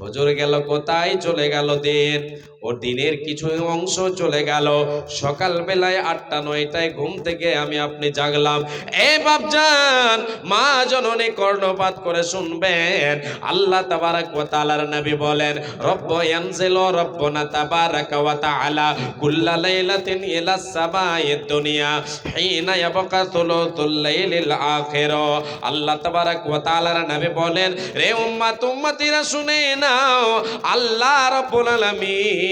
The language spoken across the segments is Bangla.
ফজর গেল কোথায়? চলে গেল দিন। ওর দিনের কিছু অংশ চলে গেল। সকাল বেলায় আটটা, নয়টায় ঘুম থেকে আমি আপনি জাগলাম। এ বাপজান, মা জননী কর্ণপাত করে শুনবেন। আল্লাহ তাবারাক ওয়া তাআলার নবী বলেন, রব্ব ইয়ানজিল রব্বনা তাবারাক ওয়া তাআলা, কুল্লা লাইলাতিন ইলা সামাইদ দুনিয়া, হিনা ইয়াবকা সুলুতুল লাইলিল আখির. আল্লাহ তাবারাক ওয়া তাআলার নবী বলেন, রে উম্মাত, উম্মতিরা শুনে নাও, আল্লাহ রাব্বুল আলামিন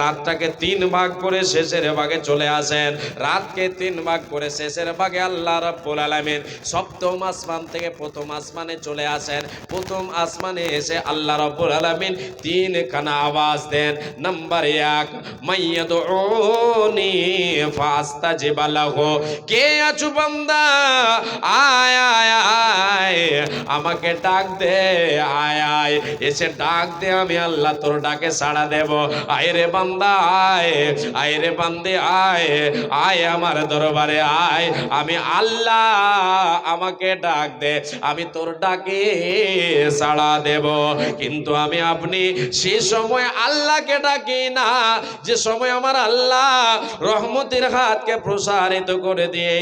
রাতটাকে তিন ভাগ করে শেষের ভাগে চলে আসেন। রাতকে তিন ভাগ করে শেষের ভাগে আল্লাহ রাব্বুল আলামিন সপ্তম আসমান থেকে প্রথম আসমানে চলে আসেন। প্রথম আসমানে এসে আল্লাহ রাব্বুল আলামিন তিন খানা আওয়াজ দেন। নাম্বার এক মাইয়াদউনি ফাস্তাজিব লাহু। কে আছু বান্দা? আয় আয় আয়, আমাকে ডাক দে, আয় আয়। এসে ডাক দে, আমি আল্লাহ তোর ডাকে সাড়া দেব। আয় রে বান্দা আয় আয় রে বান্দে আয় আয় আমার দরবারে আয়। আমি আল্লাহ আমাকে ডাক দে, আমি তোর ডাকে সাড়া দেব। কিন্তু আমি আপনি সে সময় আল্লাহকে ডাকি না, যে সময় আমার আল্লাহ রহমতের হাতকে প্রসারিত করে দিয়ে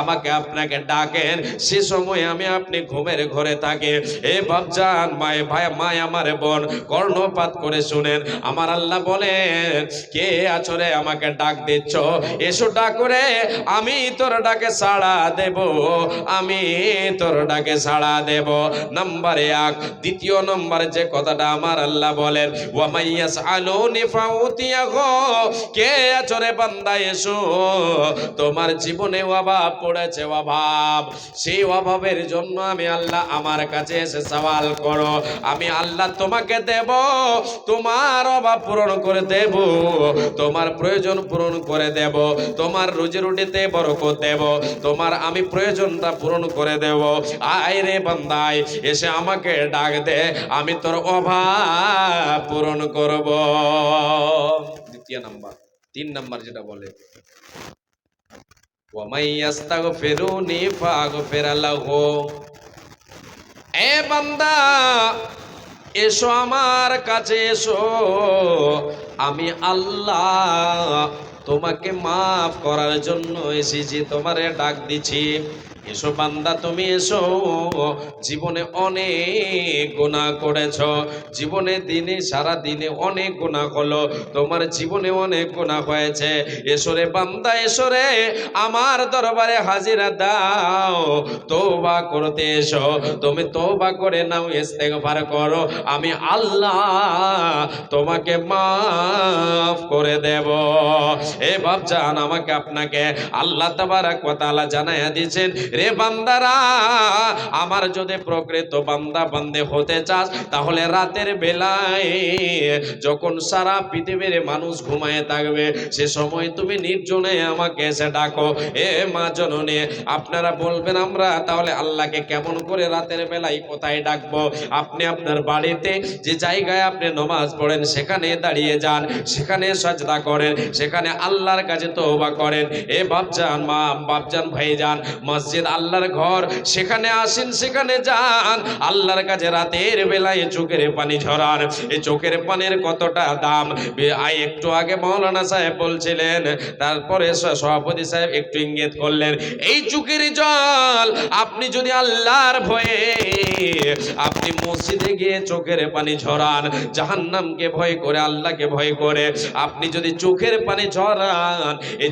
আমাকে আপনাকে ডাকেন, সে সময় আমি আপনি ঘুমের ঘরে থাকি। এ বাপজান মায় ভাই, মায় আমার বোন, কর্ণপাত করে শুনেন, আমার আল্লাহ বলেন, কে আছরে আমাকে ডাক দিচ্ছ? এসো ডাক করে আমি তোর ডাকে সাড়া দেব, আমি তোর ডাকে সাড়া দেব। নাম্বার এক। দ্বিতীয় নম্বর যে কথাটা আমার আল্লাহ বলেন ওয়ামাইয়াস আলোনি ফাউতিয়াগো কে আছরে বান্দা এসো? তোমার জীবনে অভাব পড়েছে অভাব। সেই অভাবের জন্য আমি আল্লাহ আমার কাছে এসে সওয়াল করো। আমি আল্লাহ তোমাকে দেব, তোমার অভাব পূরণ করে দেব, তোমার প্রয়োজন পূরণ করে দেব, তোমার রুজি রুটিতে বরকত দেব, তোমার আমি প্রয়োজনটা পূরণ করে দেব। আয় রে বান্দাই এসে আমাকে ডাক দে, আমি তোর অভাব পূরণ করব। দ্বিতীয় নাম্বার, তিন নাম্বার যেটা বলে এ বান্দা এসো আমার কাছে এসো। আমি আল্লাহ তোমাকে মাফ করার জন্য এসেছি তোমারে ডাক দিছি এসো বান্দা, তুমি এসো। জীবনে অনেক গুণা করেছ। জীবনে দিনে, সারা দিনে অনেক গুণা হলো। তোমার জীবনে অনেক গুণা হয়েছে। এসো রে বান্দা, এসো রে। আমার দরবারে হাজিরা দাও। তৌবা করতে এসো। তুমি তৌবা করে নাও, ইস্তেগফার করো। আমি আল্লাহ তোমাকে মাফ করে দেব। এ বাপজান আমাকে আপনাকে আল্লাহ তাবারাক ওয়া তাআলা জানায়া দিয়েছেন রে বান্দারা, আমার যদি প্রকৃত বান্দা বান্দে হতে চাস, তাহলে রাতের বেলায় যখন সারা পৃথিবীর মানুষ ঘুমায় থাকবে, সে সময় তুমি নির্জনে আমাকে এসে ডাকো। এ মা জননে, আপনারা বলবেন আমরা, তাহলে আল্লাহকে কেমন করে রাতের বেলায় কোথায় ডাকবো? আপনি আপনার বাড়িতে যে জায়গায় আপনি নমাজ পড়েন, সেখানে দাঁড়িয়ে যান, সেখানে সাজদা করেন, সেখানে আল্লাহর কাছে তওবা করেন। এ বাপজান মা, বাপজান ভাইজান, মসজিদ আল্লাহর ঘর, সেখানে আসেন, সেখানে যান। আল্লাহর কাছে রাতের বেলায় চোখের পানি ঝরান। এই চোখের পানির কতটা দাম? একটু আগে মৌলানা সাহেব বলছিলেন, তারপরে সভাপতি সাহেব একটু ইঙ্গিত করলেন, এই চোখের জল, আপনি যদি আল্লাহর ভয়ে আপনি মসজিদে গিয়ে চোখের পানি ঝরান, জাহান্নামকে ভয় করে, আল্লাহকে ভয় করে, আপনি যদি চোখের পানি ঝরান এই